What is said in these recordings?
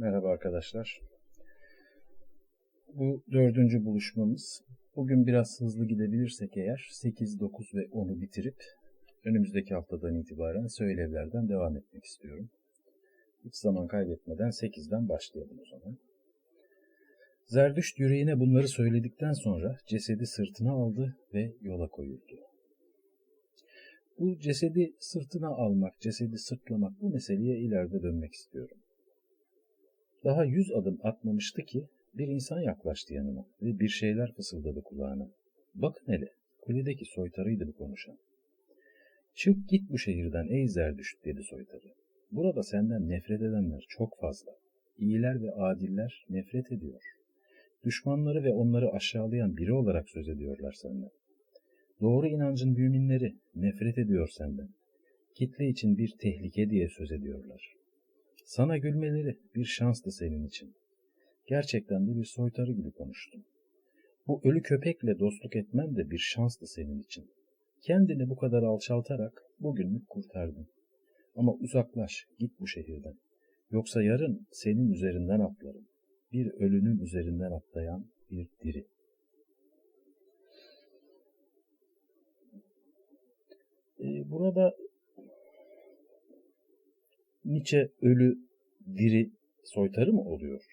Merhaba arkadaşlar. Bu dördüncü buluşmamız. Bugün biraz hızlı gidebilirsek eğer 8, 9 ve 10'u bitirip önümüzdeki haftadan itibaren söylevlerden devam etmek istiyorum. Hiç zaman kaybetmeden 8'den başlayalım o zaman. Zerdüşt yüreğine bunları söyledikten sonra cesedi sırtına aldı ve yola koyuldu. Bu cesedi sırtına almak, cesedi sırtlamak bu meseleye ileride dönmek istiyorum. Daha yüz adım atmamıştı ki bir insan yaklaştı yanıma ve bir şeyler fısıldadı kulağına. Bakın hele, kuledeki soytarıydı bu konuşan. Çık git bu şehirden ey Zerdüşt dedi soytarı. Burada senden nefret edenler çok fazla. İyiler ve adiller nefret ediyor. Düşmanları ve onları aşağılayan biri olarak söz ediyorlar senden. Doğru inancın müminleri nefret ediyor senden. Kitle için bir tehlike diye söz ediyorlar. Sana gülmeleri bir şanstı senin için. Gerçekten de bir soytarı gibi konuştun. Bu ölü köpekle dostluk etmen de bir şanstı senin için. Kendini bu kadar alçaltarak bugünlük kurtardın. Ama uzaklaş, git bu şehirden. Yoksa yarın senin üzerinden atlarım. Bir ölünün üzerinden atlayan bir diri. Ee, burada Nietzsche ölü, diri, soytarı mı oluyor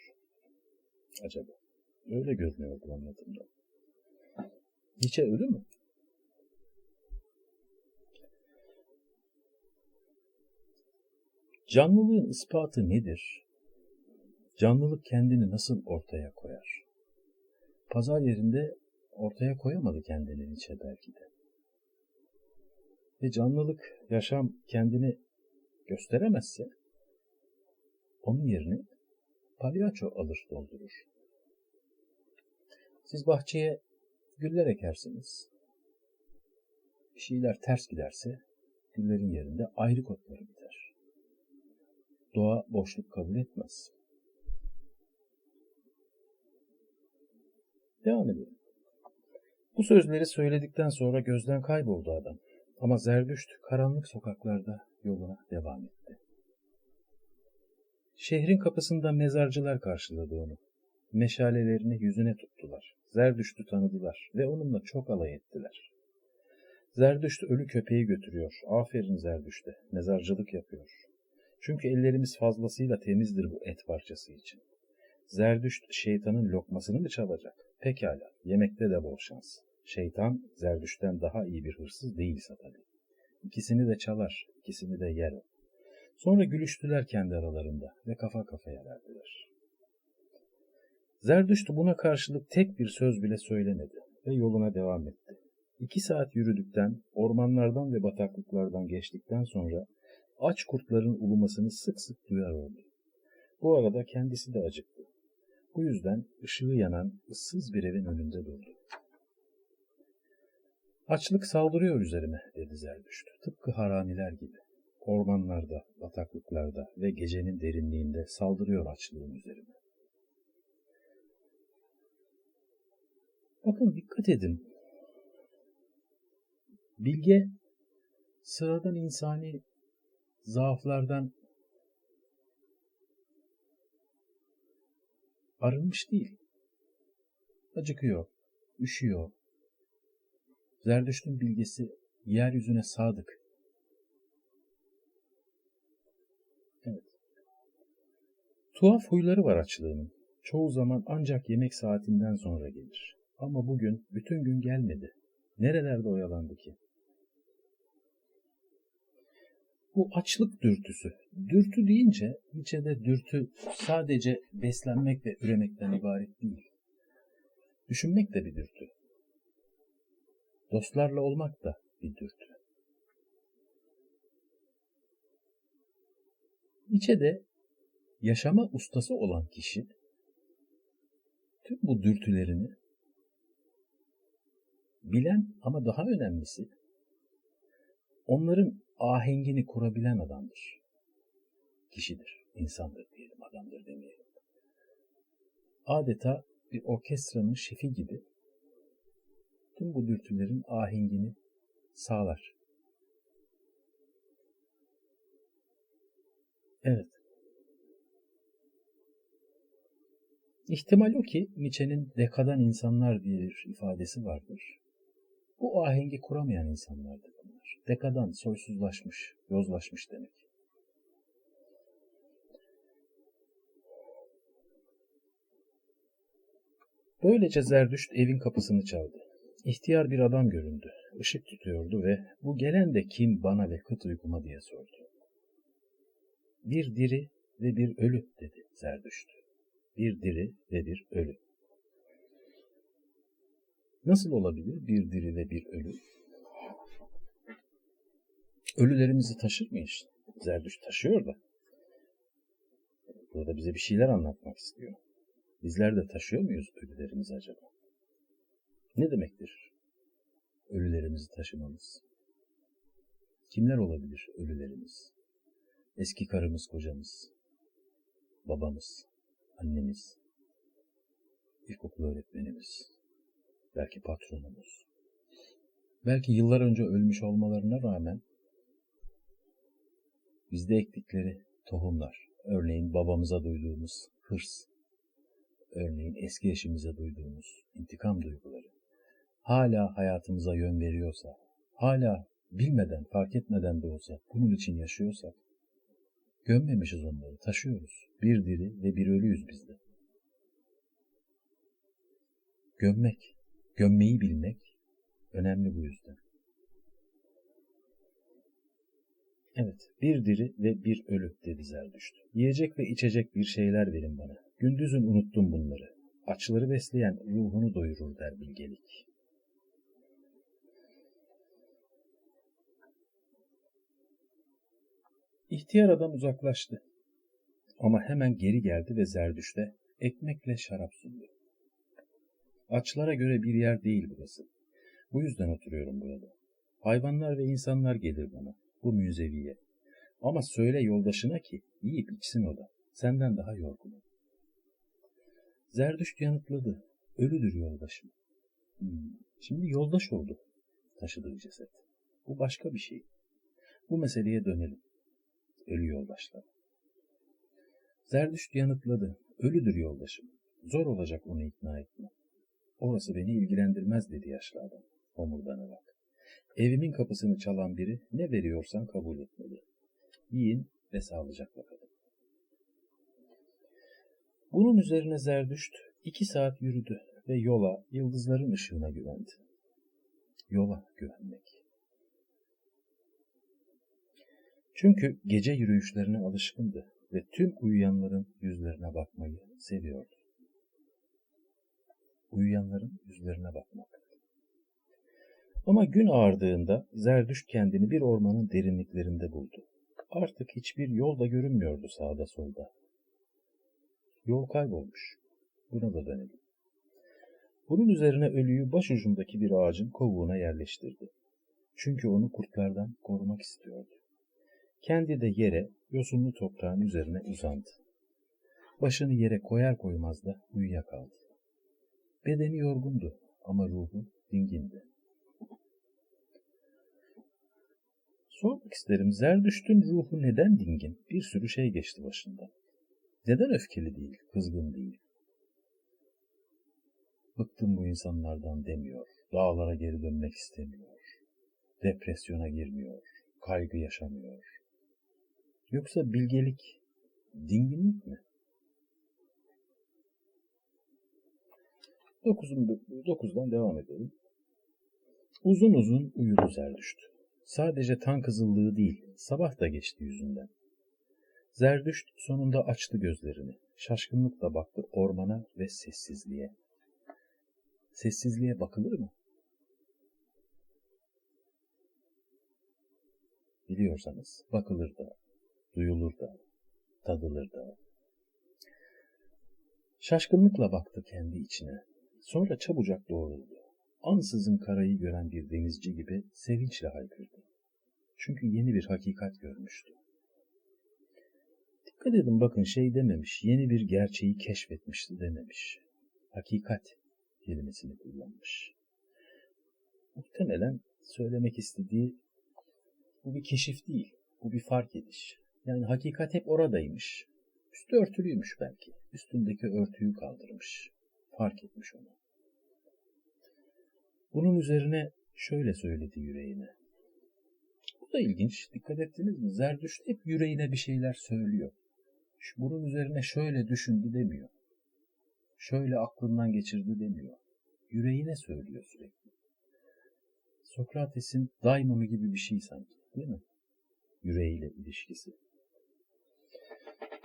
acaba? Öyle görünüyor bu anlatımda. Nietzsche ölü mü? Canlılığın ispatı nedir? Canlılık kendini nasıl ortaya koyar? Pazar yerinde ortaya koyamadı kendini Nietzsche belki de. Ve canlılık, yaşam kendini gösteremezse onun yerini palyaço alır doldurur. Siz bahçeye güller ekersiniz. Bir şeyler ters giderse güllerin yerinde ayrı kotları biter. Doğa boşluk kabul etmez. Devam edelim. Bu sözleri söyledikten sonra gözden kayboldu adam. Ama Zerdüşt karanlık sokaklarda yoluna devam etti. Şehrin kapısında mezarcılar karşıladı onu. Meşalelerini yüzüne tuttular. Zerdüşt'ü tanıdılar ve onunla çok alay ettiler. Zerdüşt ölü köpeği götürüyor. Aferin Zerdüşt'e. Mezarcılık yapıyor. Çünkü ellerimiz fazlasıyla temizdir bu et parçası için. Zerdüşt şeytanın lokmasını mı çalacak? Pekala, yemekte de bol şans. Şeytan Zerdüşt'ten daha iyi bir hırsız değilse tabii. İkisini de çalar, ikisini de yer o. Sonra gülüştüler kendi aralarında ve kafa kafaya verdiler. Zerdüşt buna karşılık tek bir söz bile söylemedi ve yoluna devam etti. İki saat yürüdükten, ormanlardan ve bataklıklardan geçtikten sonra aç kurtların ulumasını sık sık duyar oldu. Bu arada kendisi de acıktı. Bu yüzden ışığı yanan ıssız bir evin önünde durdu. Açlık saldırıyor üzerime dedi Zerdüşt. Tıpkı haramiler gibi. Ormanlarda, bataklıklarda ve gecenin derinliğinde saldırıyor açlığın üzerime. Bakın dikkat edin. Bilge sıradan insani zaaflardan arınmış değil. Acıkıyor, üşüyor, Zerdüşt'ün bilgisi yeryüzüne sadık. Tuhaf huyları var açlığının. Çoğu zaman ancak yemek saatinden sonra gelir. Ama bugün bütün gün gelmedi. Nerelerde oyalandı ki? Bu açlık dürtüsü. Dürtü deyince Nietzsche'de dürtü sadece beslenmek ve üremekten ibaret değil. Düşünmek de bir dürtü. Dostlarla olmak da bir dürtü. İçede yaşama ustası olan kişi tüm bu dürtülerini bilen ama daha önemlisi onların ahengini kurabilen adamdır. Kişidir, insandır diyelim, adamdır demeyelim. Adeta bir orkestranın şefi gibi tüm bu dürtülerin ahengini sağlar. Evet. İhtimal o ki Nietzsche'nin dekadan insanlar diye bir ifadesi vardır. Bu ahengi kuramayan insanlardır bunlar. Dekadan, soysuzlaşmış, yozlaşmış demek. Böylece Zerdüşt evin kapısını çaldı. İhtiyar bir adam göründü. Işık tutuyordu ve bu gelen de kim bana ve kıt uykuma diye sordu. Bir diri ve bir ölü dedi Zerdüşt. Bir diri ve bir ölü. Nasıl olabilir bir diri ve bir ölü? Ölülerimizi taşır mıyız? Zerdüşt taşıyor da. Burada bize bir şeyler anlatmak istiyor. Bizler de taşıyor muyuz ölülerimizi acaba? Ne demektir ölülerimizi taşımamız? Kimler olabilir ölülerimiz? Eski karımız, kocamız, babamız, annemiz, ilkokul öğretmenimiz, belki patronumuz. Belki yıllar önce ölmüş olmalarına rağmen bizde ektikleri tohumlar, örneğin babamıza duyduğumuz hırs, örneğin eski eşimize duyduğumuz intikam duyguları, hala hayatımıza yön veriyorsa, hala bilmeden, fark etmeden de olsa bunun için yaşıyorsak, gömmemişiz onları, taşıyoruz. Bir diri ve bir ölüyüz bizde. Gömmek, gömmeyi bilmek önemli bu yüzden. Evet, bir diri ve bir ölü dedi Zerdüşt. Yiyecek ve içecek bir şeyler verin bana. Gündüzün unuttum bunları. Açları besleyen ruhunu doyurur der bilgelik. İhtiyar adam uzaklaştı. Ama hemen geri geldi ve Zerdüşt'e ekmekle şarap sundu. Açlara göre bir yer değil burası. Bu yüzden oturuyorum burada. Hayvanlar ve insanlar gelir bana, bu müzeviye. Ama söyle yoldaşına ki yiyip içsin o da. Senden daha yorgunum. Zerdüşt yanıtladı. Ölüdür yoldaşım. Hmm. Şimdi yoldaş oldu taşıdığı ceset. Bu başka bir şey. Bu meseleye dönelim. Ölü yoldaşlar. Zerdüşt yanıtladı. Ölüdür yoldaşım. Zor olacak onu ikna etme. Orası beni ilgilendirmez dedi yaşlı adam homurdanarak. Evimin kapısını çalan biri ne veriyorsan kabul etmeli. Yiyin ve sağlıcakla kalın. Bunun üzerine Zerdüşt iki saat yürüdü ve yola, yıldızların ışığına güvendi. Yola güvenmek. Çünkü gece yürüyüşlerine alışkındı ve tüm uyuyanların yüzlerine bakmayı seviyordu. Uyuyanların yüzlerine bakmak. Ama gün ağardığında Zerdüşt kendini bir ormanın derinliklerinde buldu. Artık hiçbir yol da görünmüyordu sağda solda. Yol kaybolmuş. Buna da dönelim. Bunun üzerine ölüyü başucundaki bir ağacın kovuğuna yerleştirdi. Çünkü onu kurtlardan korumak istiyordu. Kendi de yere, yosunlu toprağın üzerine uzandı. Başını yere koyar koymaz da uyuyakaldı. Bedeni yorgundu ama ruhu dingindi. Sormak isterim Zerdüşt'ün ruhu neden dingin? Bir sürü şey geçti başından. Neden öfkeli değil, kızgın değil? Bıktım bu insanlardan demiyor. Dağlara geri dönmek istemiyor. Depresyona girmiyor. Kaygı yaşamıyor. Yoksa bilgelik, dinginlik mi? Dokuzun, dokuzdan devam edelim. Uzun uzun uyudu Zerdüşt. Sadece tan kızıllığı değil, sabah da geçti yüzünden. Zerdüşt sonunda açtı gözlerini. Şaşkınlıkla baktı ormana ve sessizliğe. Sessizliğe bakılır mı? Biliyorsanız bakılır da, duyulur da, tadılır da. Şaşkınlıkla baktı kendi içine. Sonra çabucak doğruldu. Ansızın karayı gören bir denizci gibi sevinçle haykırdı. Çünkü yeni bir hakikat görmüştü. Dikkat edin bakın şey dememiş, yeni bir gerçeği keşfetmişti dememiş. Hakikat kelimesini kullanmış. Muhtemelen söylemek istediği bu bir keşif değil, bu bir fark ediş. Yani hakikat hep oradaymış. Üstü örtülüymüş belki. Üstündeki örtüyü kaldırmış. Fark etmiş onu. Bunun üzerine şöyle söyledi yüreğine. Bu da ilginç. Dikkat ettiniz mi? Zerdüşt hep yüreğine bir şeyler söylüyor. Bunun üzerine şöyle düşündü demiyor. Şöyle aklından geçirdi demiyor. Yüreğine söylüyor sürekli. Sokrates'in daimonu gibi bir şey sanki değil mi? Yüreğiyle ilişkisi.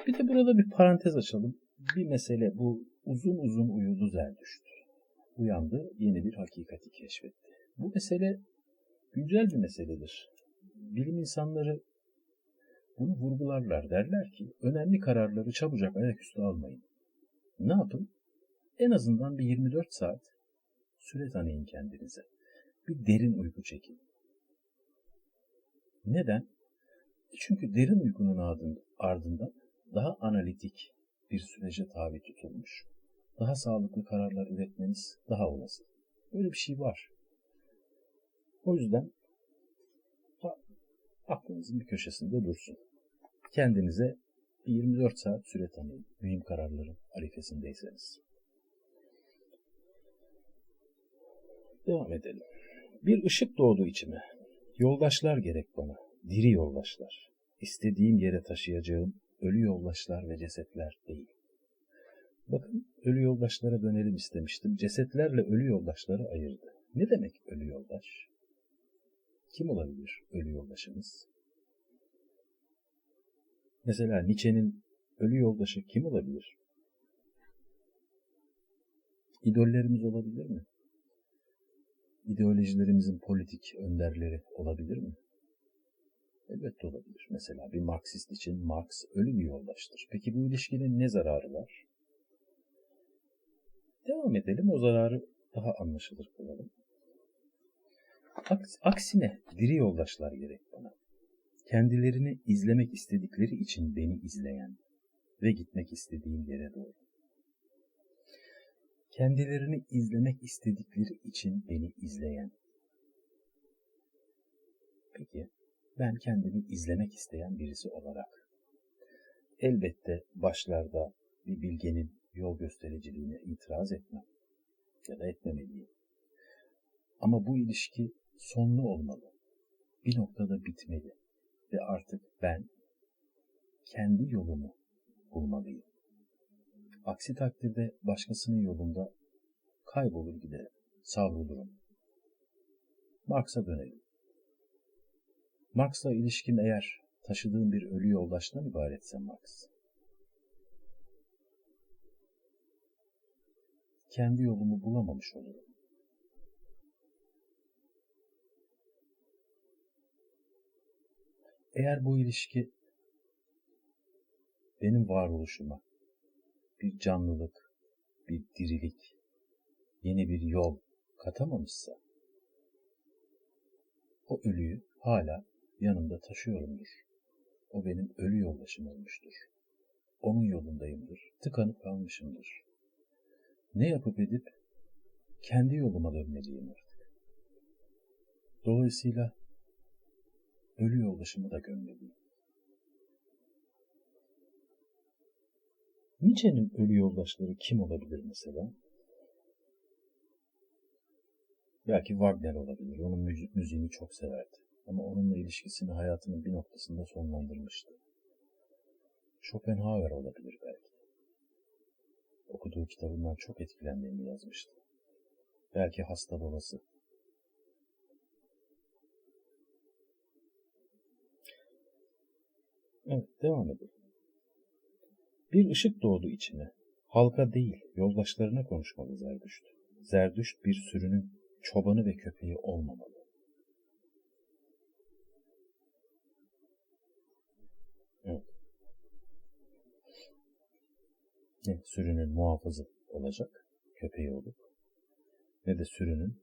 Bir de burada bir parantez açalım. Bir mesele bu uzun uzun uyudu Zerdüşt. Uyandı, yeni bir hakikati keşfetti. Bu mesele güncel bir meseledir. Bilim insanları bunu vurgularlar. Derler ki önemli kararları çabucak ayaküstü almayın. Ne yapın? En azından bir 24 saat süre tanıyın kendinize. Bir derin uyku çekin. Neden? Çünkü derin uykunun ardından daha analitik bir sürece tabi tutulmuş, daha sağlıklı kararlar üretmeniz daha olası. Böyle bir şey var. O yüzden aklınızın bir köşesinde dursun. Kendinize bir 24 saat süre tanıyın. Mühim kararların arifesindeyseniz. Devam edelim. Bir ışık doğdu içime. Yoldaşlar gerek bana. Diri yoldaşlar. İstediğim yere taşıyacağım ölü yoldaşlar ve cesetler değil. Bakın ölü yoldaşlara dönelim istemiştim. Cesetlerle ölü yoldaşları ayırdı. Ne demek ölü yoldaş? Kim olabilir ölü yoldaşımız? Mesela Nietzsche'nin ölü yoldaşı kim olabilir? İdollerimiz olabilir mi? İdeolojilerimizin politik önderleri olabilir mi? Elbette olabilir. Mesela bir Marksist için Marx ölü bir yoldaştır. Peki bu ilişkinin ne zararı var? Devam edelim o zararı daha anlaşılır kılalım. Aksine diri yoldaşlar gerek bana. Kendilerini izlemek istedikleri için beni izleyen ve gitmek istediğim yere doğru. Kendilerini izlemek istedikleri için beni izleyen. Peki ben kendimi izlemek isteyen birisi olarak. Elbette başlarda bir bilgenin yol göstericiliğine itiraz etmem ya da etmemeliyim. Ama bu ilişki sonlu olmalı. Bir noktada bitmeli ve artık ben kendi yolumu bulmalıyım. Aksi takdirde başkasının yolunda kaybolur giderim, savrulurum. Marx'a dönelim. Marx'la ilişkin eğer taşıdığım bir ölü yoldaştan ibaretse Marx. Kendi yolumu bulamamış olurum. Eğer bu ilişki benim varoluşuma bir canlılık, bir dirilik, yeni bir yol katamamışsa, o ölüyü hala yanımda taşıyorumdur. O benim ölü yoldaşım olmuştur. Onun yolundayımdır, tıkanıp kalmışımdır. Ne yapıp edip kendi yoluma dönmeliyim artık. Dolayısıyla ölü yoldaşımı da gömmeliyim. Nietzsche'nin ölü yoldaşları kim olabilir mesela? Belki Wagner olabilir. Onun müziğini çok severdi ama onunla ilişkisini hayatının bir noktasında sonlandırmıştı. Schopenhauer olabilir belki. Okuduğu kitabından çok etkilendiğini yazmıştı. Belki hasta babası. Evet, devam edelim. Bir ışık doğdu içine. Halka değil, yoldaşlarına konuşmalı Zerdüşt. Zerdüşt bir sürünün çobanı ve köpeği olmamalı. Sürünün muhafızı olacak, köpeği olup, ne de sürünün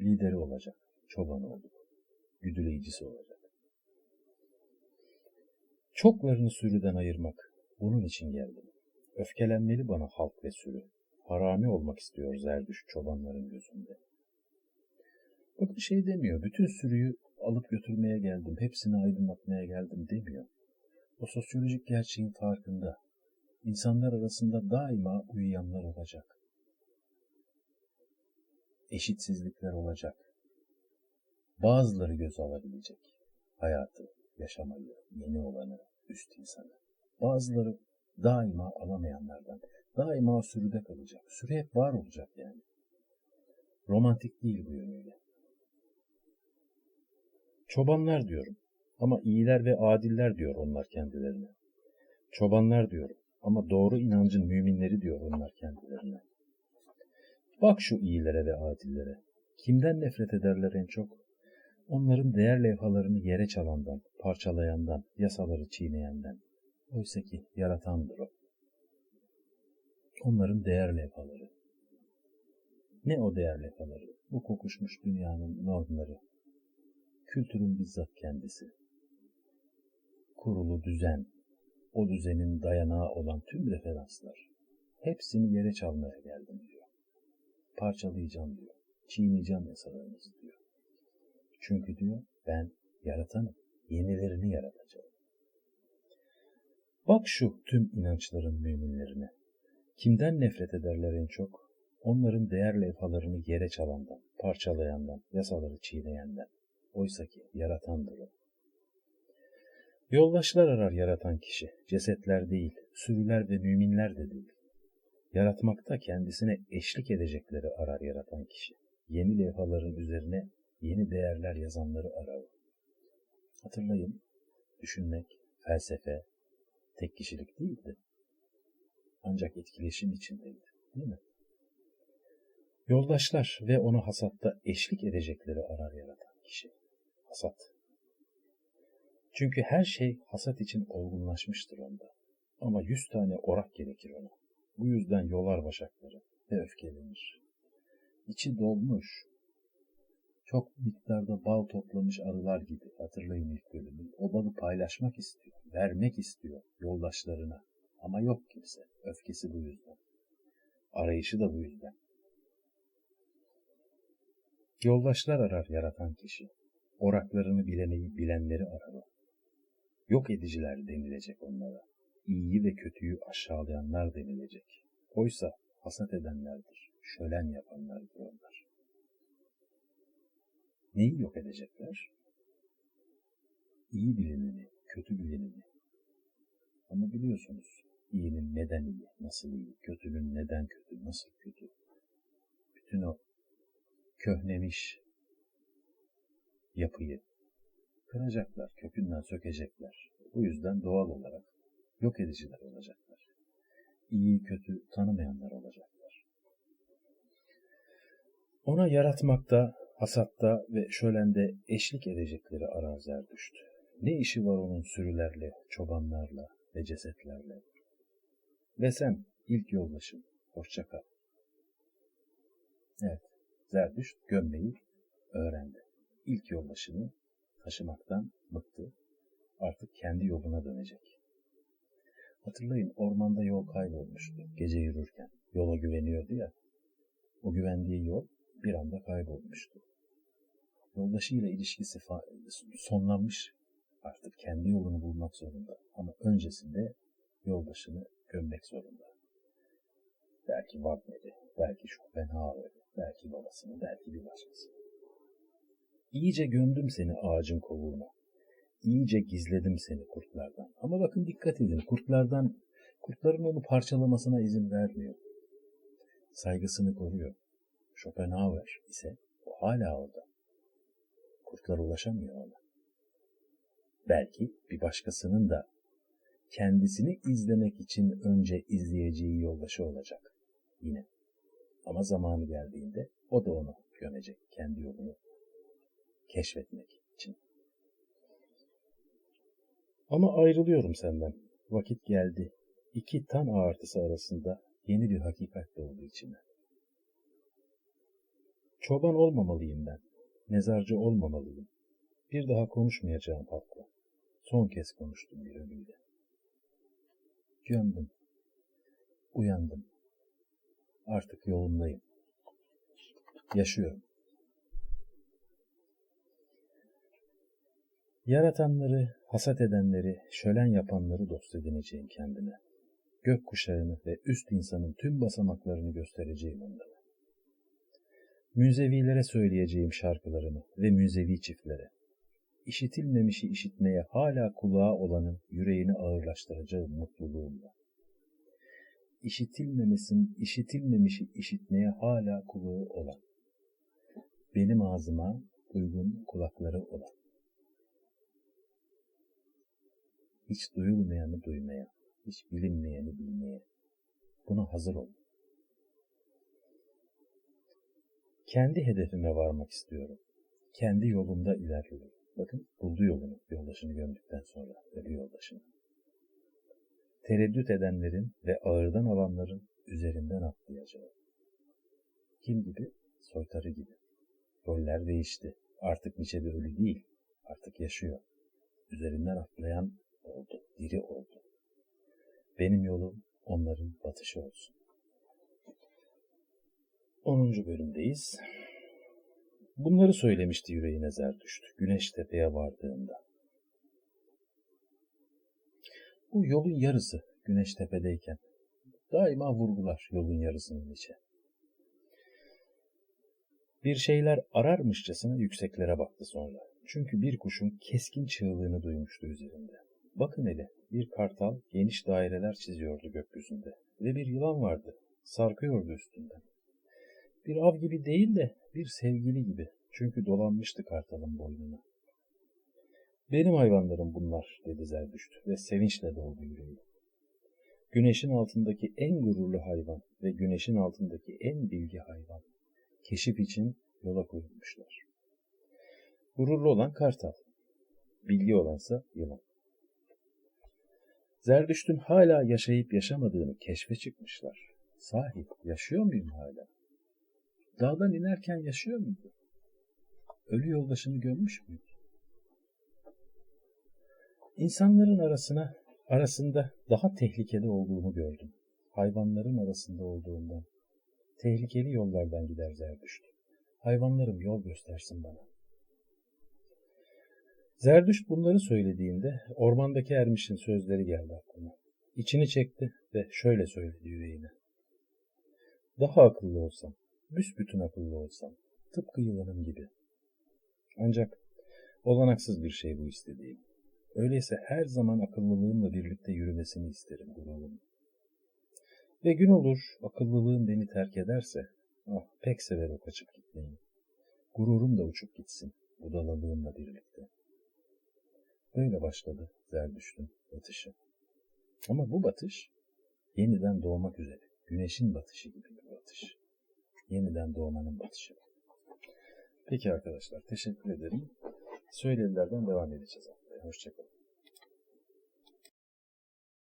lideri olacak, çobanı olup, güdüleyicisi olacak. Çoklarını sürüden ayırmak, bunun için geldim. Öfkelenmeli bana halk ve sürü. Harami olmak istiyor zerdüş çobanların gözünde. Bakın şey demiyor, bütün sürüyü alıp götürmeye geldim, hepsini aydınlatmaya geldim demiyor. O sosyolojik gerçeğin farkında İnsanlar arasında daima uyuyanlar olacak. Eşitsizlikler olacak. Bazıları göz alabilecek. Hayatı, yaşamayı, yeni olanı, üst insanı. Bazıları daima alamayanlardan, daima sürüde kalacak. Sürü hep var olacak yani. Romantik değil bu yönüyle. Çobanlar diyorum ama iyiler ve adiller diyor onlar kendilerine. Çobanlar diyorum ama doğru inancın müminleri diyor onlar kendilerine. Bak şu iyilere ve adillere. Kimden nefret ederler en çok? Onların değer levhalarını yere çalandan, parçalayandan, yasaları çiğneyenden. Oysa ki yaratandır o. Onların değer levhaları. Ne o değer levhaları? Bu kokuşmuş dünyanın normları. Kültürün bizzat kendisi. Kurulu düzen, o düzenin dayanağı olan tüm referanslar. Hepsini yere çalmaya geldim diyor. Parçalayacağım diyor. Çiğneyeceğim yasalarınızı diyor. Çünkü diyor ben yaratanım. Yenilerini yaratacağım. Bak şu tüm inançların müminlerine. Kimden nefret ederler en çok? Onların değer levhalarını yere çalandan, parçalayandan, yasaları çiğneyenden. Oysa ki yaratandır o. Yoldaşlar arar yaratan kişi, cesetler değil, sürüler ve müminler de değil. Yaratmakta kendisine eşlik edecekleri arar yaratan kişi. Yeni levhaların üzerine yeni değerler yazanları arar. Hatırlayın, düşünmek, felsefe, tek kişilik değildi. Ancak etkileşim içindeydi, değil mi? Yoldaşlar ve onu hasatta eşlik edecekleri arar yaratan kişi. Hasat. Çünkü her şey hasat için olgunlaşmıştır onda. Ama yüz tane orak gerekir ona. Bu yüzden yolar başakları ve öfkelenir. İçi dolmuş. Çok miktarda bal toplamış arılar gibi hatırlayın ilk bölümü. O balı paylaşmak istiyor, vermek istiyor yoldaşlarına. Ama yok kimse. Öfkesi bu yüzden. Arayışı da bu yüzden. Yoldaşlar arar yaratan kişi. Oraklarını bileneyi bilenleri arar. Yok ediciler denilecek onlara. İyiyi ve kötüyü aşağılayanlar denilecek. Oysa hasat edenlerdir, şölen yapanlardır onlar. Neyi yok edecekler? İyi bilineni, kötü bilineni. Ama biliyorsunuz iyinin neden iyi, nasıl iyi, kötünün neden kötü, nasıl kötü. Bütün o köhnemiş yapıyı kıracaklar, kökünden sökecekler. Bu yüzden doğal olarak yok ediciler olacaklar. İyi kötü tanımayanlar olacaklar. Ona yaratmakta, hasatta ve şölende eşlik edecekleri araziler düştü. Ne işi var onun sürülerle, çobanlarla ve cesetlerle? Ve sen ilk yoldaşım, hoşça kal. Evet, Zerdüşt gömmeyi öğrendi. İlk yoldaşını taşımaktan bıktı. Artık kendi yoluna dönecek. Hatırlayın ormanda yol kaybolmuştu gece yürürken. Yola güveniyordu ya. O güvendiği yol bir anda kaybolmuştu. Yoldaşıyla ilişkisi sonlanmış. Artık kendi yolunu bulmak zorunda. Ama öncesinde yoldaşını gömmek zorunda. Belki Wagner'i, belki Schopenhauer'i, belki babasını, belki bir başkasını. İyice gömdüm seni ağacın kovuğuna. İyice gizledim seni kurtlardan. Ama bakın dikkat edin, kurtlardan, kurtların onu parçalamasına izin vermiyor. Saygısını koruyor. Schopenhauer ise o hala orada. Kurtlar ulaşamıyor ona. Belki bir başkasının da kendisini izlemek için önce izleyeceği yoldaşı olacak. Yine. Ama zamanı geldiğinde o da onu gömecek kendi yolunu keşfetmek için. Ama ayrılıyorum senden. Vakit geldi. İki tan ağırtısı arasında yeni bir hakikat doğdu içime. Çoban olmamalıyım ben. Mezarcı olmamalıyım. Bir daha konuşmayacağım halkla. Son kez konuştum bir ölüyle. Gömdüm. Uyandım. Artık yolundayım. Yaşıyorum. Yaratanları, hasat edenleri, şölen yapanları dost edineceğim kendime. gök kuşağını ve üst insanın tüm basamaklarını göstereceğim onlara. Münzevilere söyleyeceğim şarkılarımı ve münzevi çiftlere. İşitilmemişi işitmeye hala kulağı olanın yüreğini ağırlaştıracağım mutluluğumla. İşitilmemesin, işitilmemişi işitmeye hala kulağı olan. Benim ağzıma uygun kulakları olan. Hiç duyulmayanı duymaya, hiç bilinmeyeni bilmeye. Buna hazır ol. Kendi hedefime varmak istiyorum. Kendi yolumda ilerliyorum. Bakın buldu yolunu, yoldaşını gömdükten sonra, ölü yoldaşını. Tereddüt edenlerin ve ağırdan alanların üzerinden atlayacağım. Kim gibi? Soytarı gibi. Roller değişti. Artık Nietzsche bir ölü değil. Artık yaşıyor. Üzerinden atlayan oldu. Diri oldu. Benim yolum onların batışı olsun. 10. bölümdeyiz. Bunları söylemişti yüreğine Zerdüşt, Güneş Tepe'ye vardığında. Bu yolun yarısı Güneş Tepe'deyken. Daima vurgular yolun yarısının içe. Bir şeyler ararmışçasına yükseklere baktı sonra. Çünkü bir kuşun keskin çığlığını duymuştu üzerinde. Bakın hele, bir kartal geniş daireler çiziyordu gökyüzünde ve bir yılan vardı, sarkıyordu üstünden. Bir av gibi değil de bir sevgili gibi. Çünkü dolanmıştı kartalın boynuna. Benim hayvanlarım bunlar dedi Zerdüşt ve sevinçle doldu yüreği. Güneşin altındaki en gururlu hayvan ve güneşin altındaki en bilgi hayvan. Keşif için yola koyulmuşlar. Gururlu olan kartal, bilgi olansa yılan. Zerdüşt'ün hala yaşayıp yaşamadığını keşfe çıkmışlar. Sahi yaşıyor muyum hala? Dağdan inerken yaşıyor muydu? Ölü yoldaşını görmüş müydü? İnsanların arasına arasında daha tehlikeli olduğunu gördüm. Hayvanların arasında olduğundan. Tehlikeli yollardan gider Zerdüşt. Hayvanlarım yol göstersin bana. Zerdüşt bunları söylediğinde ormandaki ermişin sözleri geldi aklıma. İçini çekti ve şöyle söyledi yüreğine. Daha akıllı olsam, büsbütün akıllı olsam, tıpkı yılanım gibi. Ancak olanaksız bir şey bu istediğim. Öyleyse her zaman akıllılığımla birlikte yürümesini isterim gururumun. Ve gün olur akıllılığım beni terk ederse, ah pek sever o kaçıp gitmeyi. Gururum da uçup gitsin budalalığımla birlikte. Böyle başladı Zerdüşt'ün batışı. Ama bu batış yeniden doğmak üzere. Güneşin batışı gibi bir batış. Yeniden doğmanın batışı. Peki arkadaşlar teşekkür ederim. Söyledilerden devam edeceğiz. Hoşçakalın.